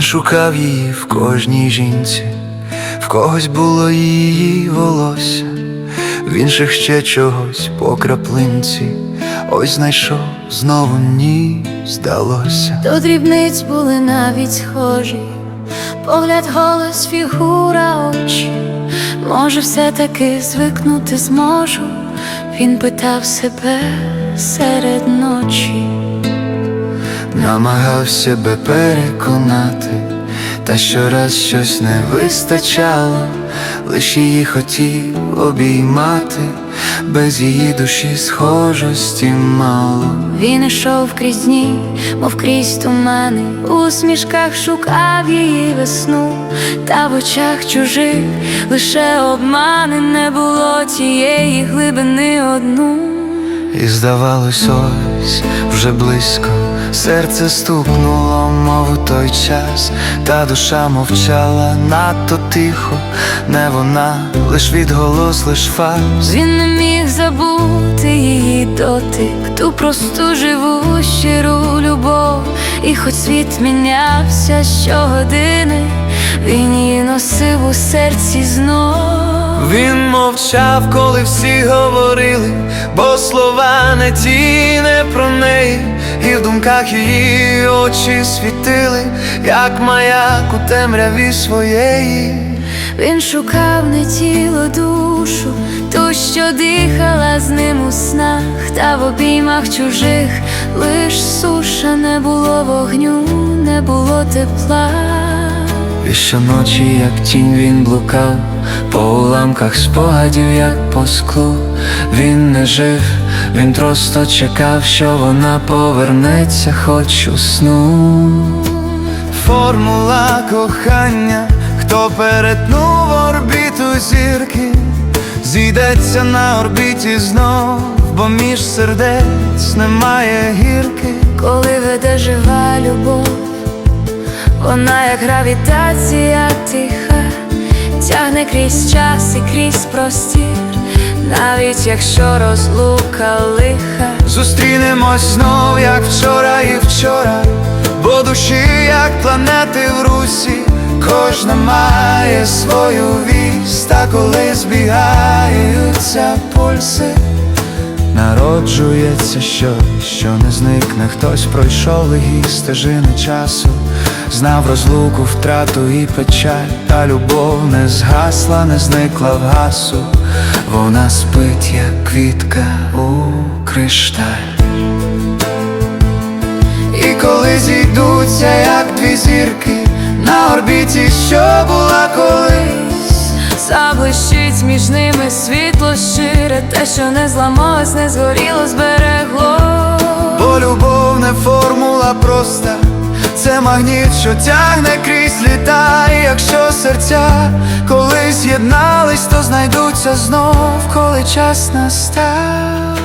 шукав її в кожній жінці, в когось було її волосся, в інших ще чогось по краплинці. Ось знайшов знову ні, здалося. До дрібниць були навіть схожі, погляд, голос, фігура, очі. Може, все-таки звикнути зможу. Він питав себе серед ночі. Намагався себе переконати, та щораз щось не вистачало, лиш її хотів обіймати, без її душі схожості мало. Він ішов крізь дні, мов крізь тумани, у усмішках шукав її весну, та в очах чужих лише обмани не було тієї глибини одну. І здавалось, ось вже близько, серце стукнуло, мов у той час, та душа мовчала надто тихо, не вона, лиш відголос, лиш фарс. Він не міг забути її дотик, ту просту живу щиру любов, і хоч світ мінявся щогодини, він її носив у серці знов. Він мовчав, коли всі говорили, бо слова не ті, не про неї, і в думках її очі світили, як маяк у темряві своєї. Він шукав не тіло душу, ту, що дихала з ним у снах, та в обіймах чужих лиш суша не було вогню, не було тепла. І щоночі, як тінь, він блукав, по уламках спогадів, як по склу. Він не жив, він просто чекав, що вона повернеться, хоч у сну. Формула кохання, хто перетнув орбіту зірки, зійдеться на орбіті знов, бо між сердець немає гірки. Коли веде жива любов, вона як гравітація тиха, тягне крізь час і крізь простір, навіть якщо розлука лиха. Зустрінемось знов, як вчора і вчора, бо душі, як планети в русі, кожна має свою вість, та коли збігаються пульси, народжується щось, що не зникне, хтось пройшов лигі стежини часу, знав розлуку, втрату і печаль, та любов не згасла, не зникла в гасу, вона спить, як квітка у кришталь. І коли зійдуться, як дві зірки на орбіті, що була колись, Заблищить між ними світло щире, те, що не зламалось, не згоріло, зберегло. бо любов не формула проста, це магніт, що тягне крізь літа. І якщо серця колись єднались, то знайдуться знов, коли час настав.